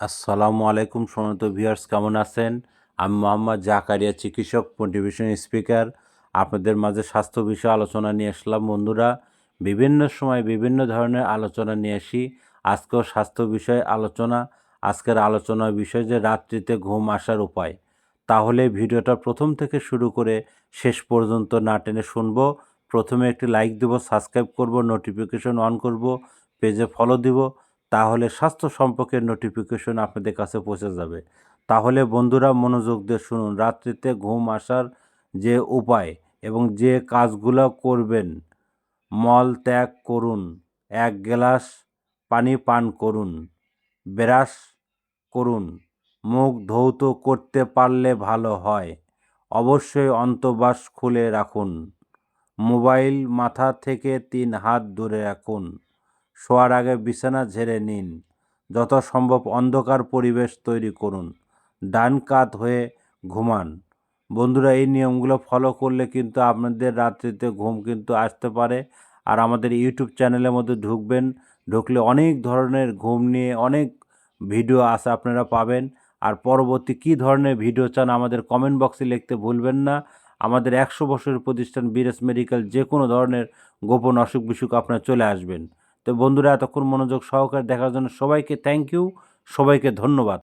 আসসালামু আলাইকুম সমন্ত ভিউয়ার্স, কেমন আছেন? আমি মোহাম্মদ জাকারিয়া, চিকিৎসক মোটিভেশন স্পিকার আপনাদের মাঝে স্বাস্থ্য বিষয়ে আলোচনা নিয়ে আসলাম। বন্ধুরা, বিভিন্ন সময় বিভিন্ন ধরনের আলোচনা নিয়ে আসি। আজকেও স্বাস্থ্য বিষয়ে আলোচনা। আজকের আলোচনার বিষয় যে রাত্রিতে ঘুম আসার উপায়। তাহলে ভিডিওটা প্রথম থেকে শুরু করে শেষ পর্যন্ত না টেনে শুনব। প্রথমে একটি লাইক দেবো সাবস্ক্রাইব করব নোটিফিকেশন অন করব পেজে ফলো দিব। তাহলে স্বাস্থ্য সম্পর্কের নোটিফিকেশন আপনাদের কাছে পৌঁছে যাবে। তাহলে বন্ধুরা মনোযোগ দিয়ে শুনুন, রাত্রিতে ঘুম আসার যে উপায় এবং যে কাজগুলো করবেন, মল ত্যাগ করুন, এক গ্লাস পানি পান করুন, ব্রাশ করুন, মুখ ধৌত করতে পারলে ভালো হয়। অবশ্যই অন্তবাস খুলে রাখুন, মোবাইল মাথা থেকে তিন হাত দূরে রাখুন। শোয়ার আগে বিছানা ঝেড়ে নিন। যত সম্ভব অন্ধকার পরিবেশ তৈরি করুন। ডান কাত হয়ে ঘুমান। বন্ধুরা, এই নিয়মগুলো ফলো করলে কিন্তু আপনাদের রাত্রিতে ঘুম কিন্তু আসতে পারে। আর আমাদের ইউটিউব চ্যানেলের মধ্যে ঢুকবেন। ঢুকলে অনেক ধরনের ঘুম নিয়ে অনেক ভিডিও আছে আপনারা পাবেন। আর পরবর্তী কী ধরনের ভিডিও চান আমাদের কমেন্ট বক্সে লিখতে ভুলবেন না। আমাদের একশো বছরের প্রতিষ্ঠান বিরেস মেডিকেল যে কোনো ধরনের গোপন অসুখ বিসুখ আপনারা চলে আসবেন। তো বন্ধুরা এতক্ষণ মনোযোগ সহকারে দেখার জন্য সবাইকে থ্যাংক ইউ সবাইকে ধন্যবাদ।